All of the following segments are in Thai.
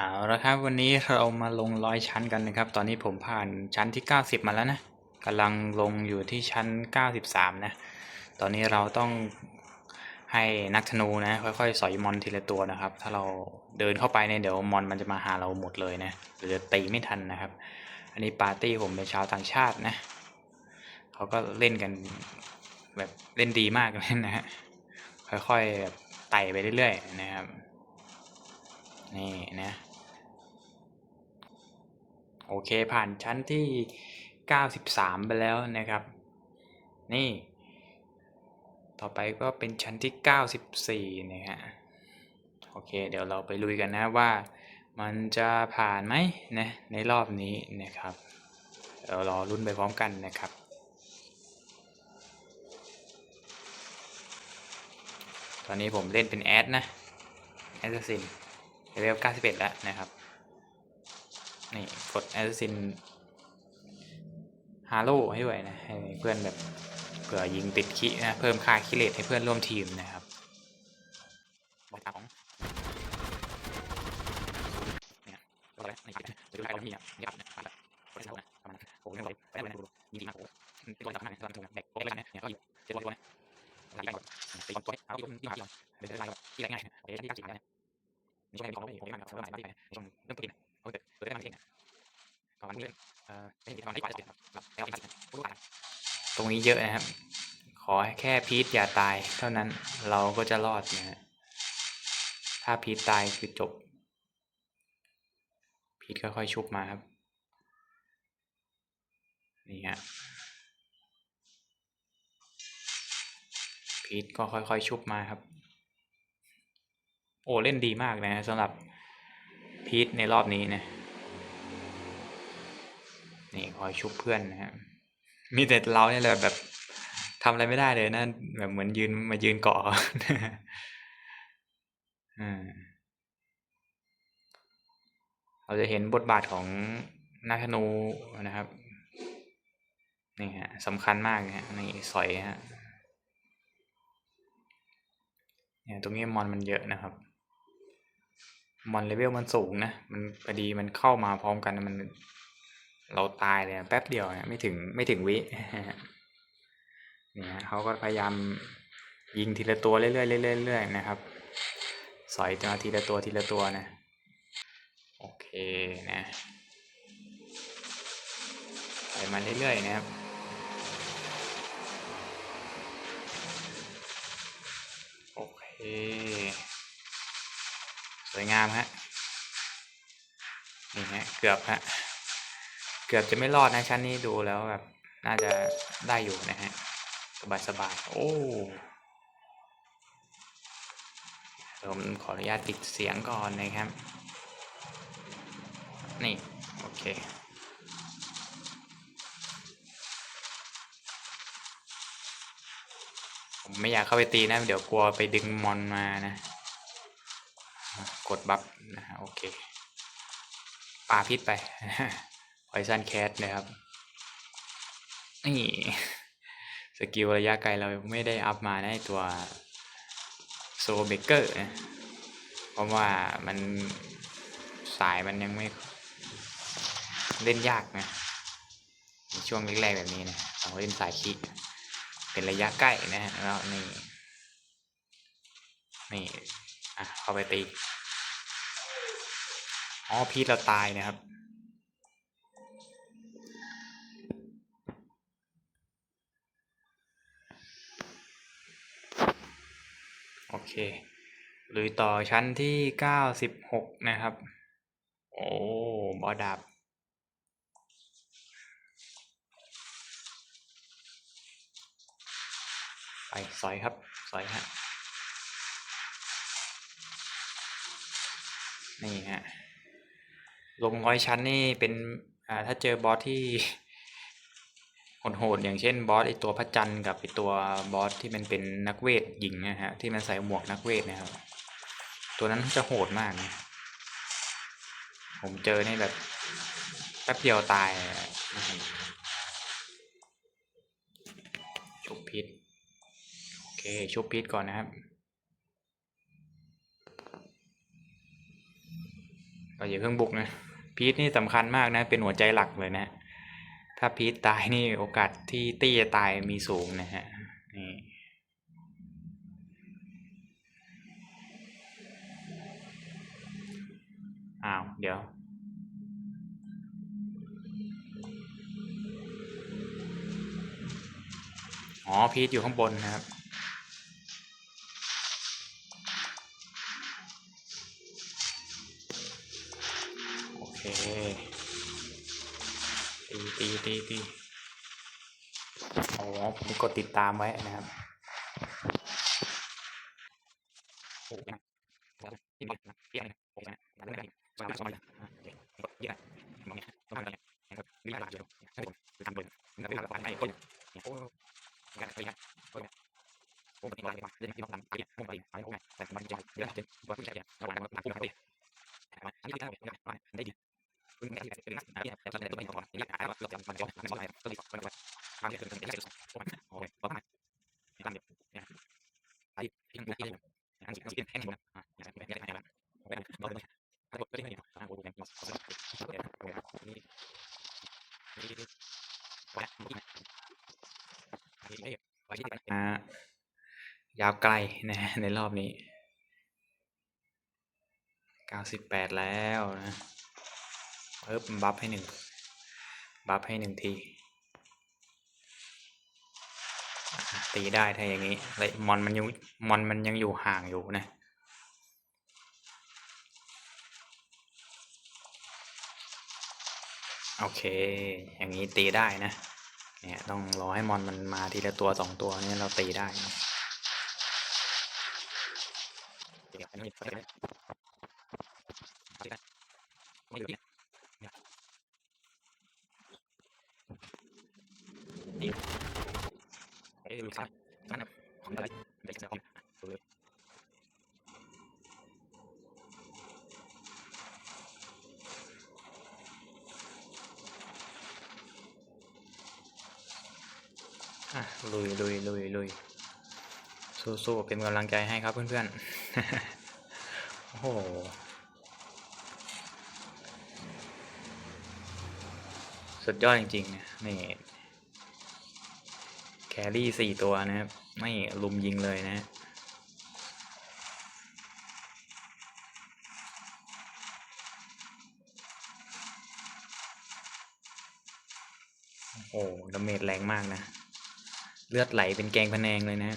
เอาละครับวันนี้เรามาลงร้อยชั้นกันนะครับ ตอนนี้ผมผ่านชั้นที่ 90 มาแล้วนะกำลังลงอยู่ที่ชั้น 93 นะ ตอนนี้เราต้องให้นักธนูนะ ค่อยๆ สอยมอนทีละตัวนะครับ ถ้าเราเดินเข้าไปเนี่ยเดี๋ยวมอนมันจะมาหาเราหมดเลยนะหรือจะตีไม่ทันนะครับ อันนี้ปาร์ตี้ผมเป็นชาวต่างชาตินะเขาก็เล่นกันแบบเล่นดีมากเลยนะฮะค่อยๆแบบไต่ไปเรื่อยๆนะครับนี่นะ โอเคผ่านชั้นที่ 93 ไปแล้วนะครับ นี่ ต่อไปก็เป็นชั้นที่ 94 นะฮะ โอเค เดี๋ยวเราไปลุยกันนะว่ามันจะผ่านไหมนะในรอบนี้นะครับเดี๋ยวรอรุ่นไปพร้อมกันนะครับตอนนี้ผมเล่นเป็นแอดนะแอดซินเลเวล91 แล้วนะครับ นี่กดแอสซินฮาโลให้ด้วยนะให้เพื่อนแบบเผื่อยิงติดคินะเพิ่มค่าคิเลตให้เพื่อนร่วมทีมนะครับบอยตาของเนี่ยก็อะไรในคิดจะดูใครก็มีอะยับนะ ตรงนี้เยอะนะครับ ขอแค่พีทอย่าตาย เท่านั้นเราก็จะรอดนะฮะถ้าพีทตายคือจบ พีทค่อยๆชุบมาครับ นี่ฮะพีทก็ค่อยๆชุบมาครับ โอ้เล่นดีมากนะสำหรับพีทในรอบนี้นะ นี่คอยชุบเพื่อนนะฮะมีแต่เราเนี่ยแหละแบบทำอะไรไม่ได้เลยนะแบบเหมือนยืนมายืนเกาะอืมเราจะเห็นบทบาทของนักธนูนะครับนี่ฮะสำคัญมากฮะนี่สอยฮะเนี่ยตรงนี้มอนมันเยอะนะครับ มอนเลเวลมันสูงนะ มันพอดีมันเข้ามาพร้อมกันมัน เราตายเลยแป๊บเดียวนะไม่ถึงไม่ถึงวิเนี่ยเขาก็พยายามยิงทีละตัวเรื่อยๆเรื่อยๆนะครับ สอยมาทีละตัวทีละตัวนะโอเคนะใส่มาเรื่อยๆนะครับโอเคสวยงามฮะนี่ฮะเกือบฮะ เกือบจะไม่รอดนะชั้นนี้ดูแล้วแบบน่าจะได้อยู่นะฮะสบายสบายโอ้ผมขออนุญาตติดเสียงก่อนนะครับ นี่ โอเคผมไม่อยากเข้าไปตีนะ เดี๋ยวกลัวไปดึงมอนมานะ กดบัฟนะฮะโอเคปาพิษไป พอยซันแคสนะครับนี่สกิลระยะไกลเราไม่ได้อัพมาในตัวโซเบเกอร์นะเพราะว่ามันสายมันยังไม่เล่นยากนะในช่วงแรกๆแบบนี้นะเราเล่นสายคิกเป็นระยะใกล้นะฮะแล้วนี่นี่อะเข้าไปตีอ๋อพีทเราตายนะครับ เคลุยต่อชั้นที่เก้าสิบหกนะครับ โอ้บอดับไปสอยครับสอยฮะนี่ฮะลงร้อยชั้นนี่เป็นอ่าถ้าเจอบอสที่ โหดๆอย่างเช่นบอสไอตัวพระจันทร์กับไอตัวบอสที่มันเป็นนักเวทหญิงนะฮะที่มันใส่หมวกนักเวทนะครับ ตัวนั้นจะโหดมากนะผมเจอนี่แบบแป๊บเดียวตายชุบพิษโอเคชุบพิษก่อนนะครับก็อย่าเพิ่งบุกนะพีทนี่สำคัญมากนะ เป็นหัวใจหลักเลยนะ ถ้าพีทตายนี่โอกาสที่ตี้จะตายมีสูงนะฮะนี่อ้าว เดี๋ยวอ๋อพีทอยู่ข้างบนนะครับโอเค ตีตีตีตีอ๋อผมกดติดตามไว้นะครับโอ้ยนะที่มันนะเยอะเลยโอ้ แหวนนี่ไอ้ไอ้ไว้ที่อ่ายาวไกลนะในรอบนี้เก้าสิบแปดแล้วนะเพิ่มบัฟให้หนึ่ง บัฟให้หนึ่งที ตีได้ถ้าอย่างนี้เลยมอนมันยังมอนมันยังอยู่ห่างอยู่นะโอเค อย่างนี้ตีได้นะ เนี่ยต้องรอให้มอนมันมาทีละตัวสองตัวนี่เราตีได้นะเดี๋ยวอันนี้ไม่ได้ไม่อยู่เนี่ย นี่ เอ้ยลูกค้านั่นนะของอะไรเด็กจะของดูเลยอะลุยลุยลุยลุยสู้ๆเป็นกำลังใจให้ครับเพื่อนๆ โอ้โหสุดยอดจริงๆ นี่ รี่สี่ตัวนะครับ ไม่ลุมยิงเลยนะโอ้ดาเมจแรงมากนะ เลือดไหลเป็นแกงพะแนงเลยนะ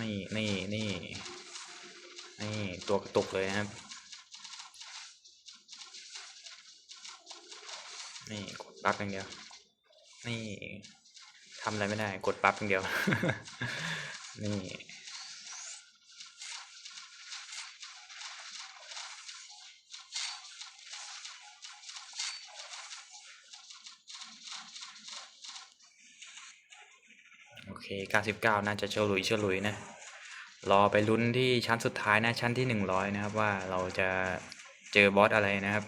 นี่นี่นี่นี่ตัวกระตุกเลยนะครับ นี่กดปั๊บอย่างเดียว นี่ทำอะไรไม่ได้ กดปั๊บอย่างเดียว นี่โอเค 99 น่าจะเฉลุยเฉลุยนะ รอไปลุ้นที่ชั้นสุดท้ายนะ ชั้นที่ 100 นะครับ ว่าเราจะเจอบอสอะไรนะครับ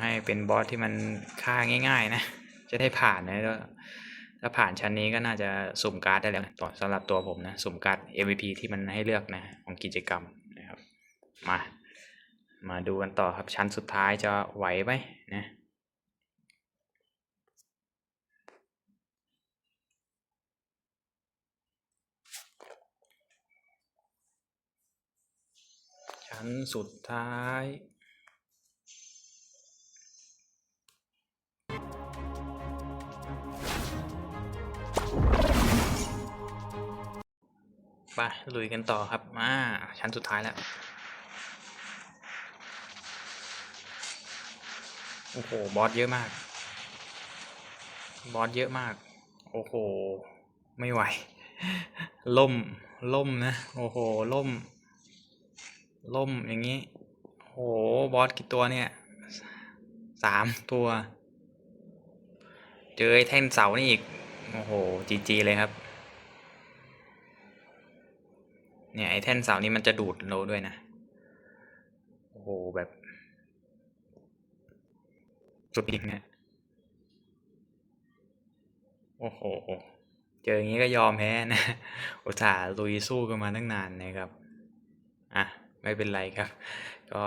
ให้เป็นบอสที่มันฆ่าง่าย ๆ นะ จะได้ผ่านนะแล้วถ้าผ่านชั้นนี้ก็น่าจะสุ่มการ์ดได้แล้วต่อสำหรับตัวผมนะ สุ่มการ์ด MVP ที่มันให้เลือกนะ ของกิจกรรมนะครับ มา มาดูกันต่อครับชั้นสุดท้ายจะไหวไหมนะชั้นสุดท้าย ไปลุยกันต่อครับมาชั้นสุดท้ายแล้วโอ้โห บอสเยอะมาก บอสเยอะมาก โอ้โห ไม่ไหว ล่ม ล่มนะ โอ้โห ล่ม ล่มอย่างนี้โหบอสกี่ตัวเนี่ย สามตัว เจอไอ้แท่นเสานี่อีก โอ้โห จีจีเลยครับ เนี่ยไอ้แท่นเสานี่มันจะดูดโลด้วยนะ โอ้โหแบบสุดจริงนะโอ้โห เจออย่างนี้ก็ยอมแพ้นะ อุตส่าห์ลุยสู้กันมาตั้งนานนะครับ อะ ไม่เป็นไรครับ ก็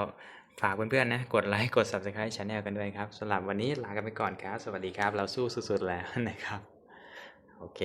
ฝากเพื่อนๆนะ กดไลค์ กด subscribe channel กันด้วยครับสำหรับวันนี้ลากันไปก่อนครับ สวัสดีครับ เราสู้สุดๆแล้วนะครับ โอเค